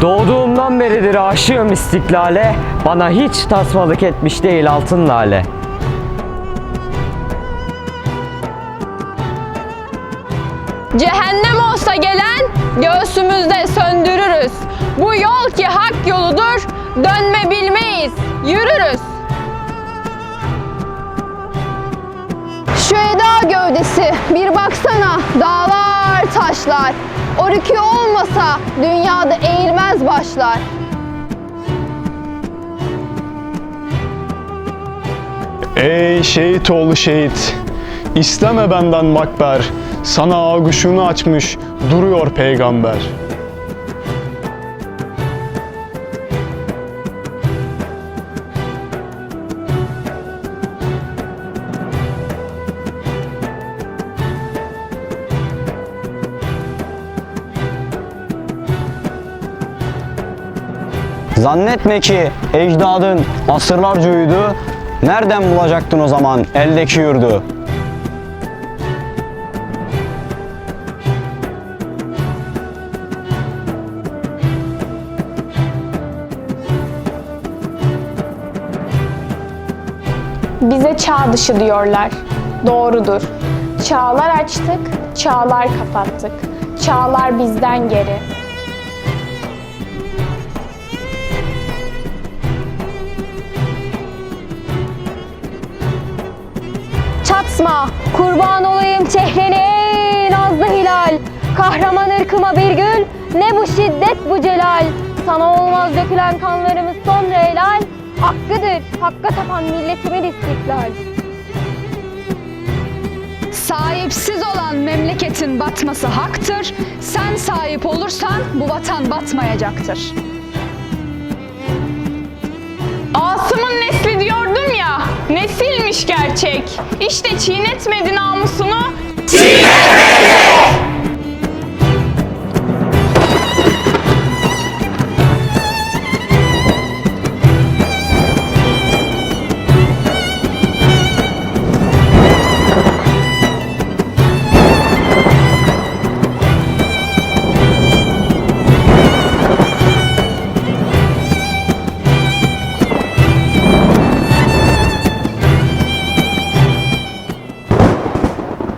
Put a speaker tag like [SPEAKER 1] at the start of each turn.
[SPEAKER 1] Doğduğumdan beridir aşığım istiklale, bana hiç tasmalık etmiş değil altın lale.
[SPEAKER 2] Cehennem olsa gelen göğsümüzde söndürürüz. Bu yol ki hak yoludur, dönme bilmeyiz, yürürüz. Şu eda gövdesi bir baksana dağlar taşlar. O rükü olmasa dünyada eğilmez başlar.
[SPEAKER 3] Ey şehit oğlu şehit, isteme benden makber, sana ağuşunu açmış duruyor peygamber.
[SPEAKER 4] Zannetme ki ecdadın asırlarca uyudu. Nereden bulacaktın o zaman eldeki yurdu?
[SPEAKER 5] Bize çağ dışı diyorlar. Doğrudur. Çağlar açtık, çağlar kapattık. Çağlar bizden geri.
[SPEAKER 2] Çatma, kurban olayım çehreni ey nazlı hilal. Kahraman ırkıma bir gül, ne bu şiddet bu celal. Sana olmaz dökülen kanlarımız sonra helal. Hakkıdır, hakka tapan milletimin istiklal.
[SPEAKER 6] Sahipsiz olan memleketin batması haktır. Sen sahip olursan bu vatan batmayacaktır.
[SPEAKER 2] Gerçek. İşte çiğnetmedi namusunu. Çiğnetmedi!